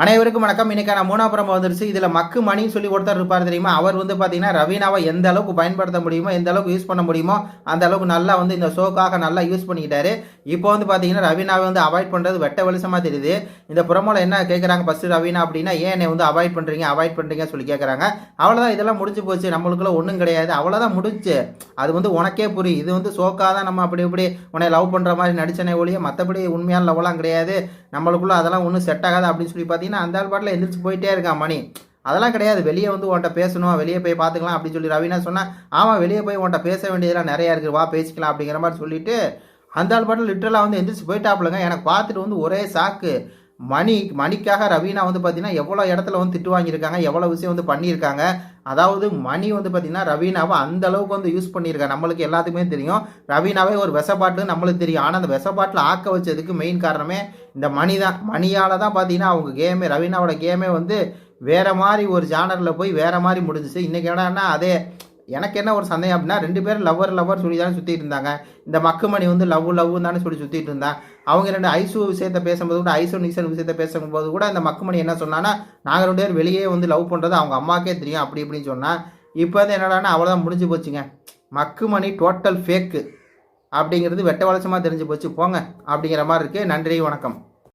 அனைவருக்கும் வணக்கம். இன்னைக்கான மூணாபுரம் வந்துருச்சு. இதில் மக்கு மணின்னு சொல்லி ஒருத்தர் இருப்பார் தெரியுமா? அவர் வந்து பார்த்தீங்கன்னா ரவீனாவை எந்த அளவுக்கு பயன்படுத்த முடியுமோ எந்த அளவுக்கு யூஸ் பண்ண முடியுமோ அந்த அளவுக்கு நல்லா வந்து இந்த ஷோக்காக நல்லா யூஸ் பண்ணிக்கிட்டாரு. இப்போ வந்து பார்த்தீங்கன்னா ரவீனாவை வந்து அவாய்ட் பண்ணுறது வெட்ட வெளிச்சமாக தெரியுது. இந்த புறமோல என்ன கேட்குறாங்க ஃபஸ்ட்டு ரவீனா அப்படின்னா ஏன் என்னை வந்து அவாய்ட் பண்ணுறீங்க அவாய்ட் பண்ணுறீங்கன்னு சொல்லி கேட்குறாங்க அவ்வளோதான் இதெல்லாம் முடிஞ்சு போச்சு. நம்மளுக்குள்ள ஒன்றும் கிடையாது. அவ்வளோதான் முடிச்சு அது வந்து உனக்கே புரியும். இது வந்து ஷோக்காக தான் நம்ம அப்படி இப்படி உன்னை லவ் பண்ணுற மாதிரி நடிச்சனே ஒழிய மற்றபடி உண்மையான லவ்லாம் கிடையாது. நம்மளுக்குள்ள அதெல்லாம் ஒன்றும் செட் ஆகாது அப்படின்னு சொல்லி பார்த்தீங்கன்னா அந்த ஆள் பாட்டில் எந்திரிச்சு போயிட்டே இருக்கான் மணி. அதெல்லாம் கிடையாது. வெளியே வந்து உன்கிட்ட பேசணும் வெளியே போய் பார்த்துக்கலாம் அப்படின்னு சொல்லி ரவினா சொன்னால் ஆமாம் வெளியே போய் உன்ட்ட பேச வேண்டியதெல்லாம் நிறையா இருக்குது வா பேசிக்கலாம் அப்படிங்கிற மாதிரி சொல்லிட்டு அந்த ஆள் பாட்டில் லிட்டரலாக வந்து எந்திரிச்சு போயிட்டாப்புலங்க. எனக்கு பார்த்துட்டு வந்து ஒரே சாக்கு மணி மணிக்காக ரவீனா வந்து பார்த்தீங்கன்னா எவ்வளோ இடத்துல வந்து திட்டு வாங்கியிருக்காங்க எவ்வளோ விஷயம் வந்து பண்ணியிருக்காங்க. அதாவது மணி வந்து பார்த்தீங்கன்னா ரவீனாவை அந்த அளவுக்கு வந்து யூஸ் பண்ணியிருக்காங்க நம்மளுக்கு எல்லாத்துக்குமே தெரியும். ரவீனாவே ஒரு விஷப்பாட்டு நம்மளுக்கு தெரியும். ஆனால் அந்த விஷப்பாட்டில் ஆக்க வச்சதுக்கு மெயின் காரணமே இந்த மணி தான். மணியால் தான் பார்த்தீங்கன்னா அவங்க கேமே ரவீனாவோட கேமே வந்து வேறு மாதிரி ஒரு ஜானரில் போய் வேற மாதிரி முடிஞ்சிச்சு. இன்னைக்கு என்னன்னா அதே எனக்கு என்ன ஒரு சந்தேகம் அப்படின்னா ரெண்டு பேரும் லவ்வர் லவ்வர் சொல்லி தானே சுற்றிட்டு இருந்தாங்க. இந்த மக்குமணி வந்து லவ் லவ் தானே சொல்லி சுற்றிட்டு இருந்தான் அவங்க ரெண்டு ஐசு விஷயத்த பேசும்போது கூட ஐசு நிக்சன் விஷயத்த பேசும்போது கூட இந்த மக்குமணி என்ன சொன்னான்னா நாங்கள் ரெண்டு பேர் வெளியே வந்து லவ் பண்ணுறது அவங்க அம்மாக்கே தெரியும் அப்படி இப்படின்னு சொன்னால் இப்போ வந்து என்னடான்னா அவ்வளோதான் முடிஞ்சு போச்சுங்க. மக்குமணி டோட்டல் ஃபேக்கு அப்படிங்கிறது வெட்ட வளசமாக தெரிஞ்சு போச்சு. போங்க அப்படிங்கிற மாதிரி இருக்குது நன்றி வணக்கம்.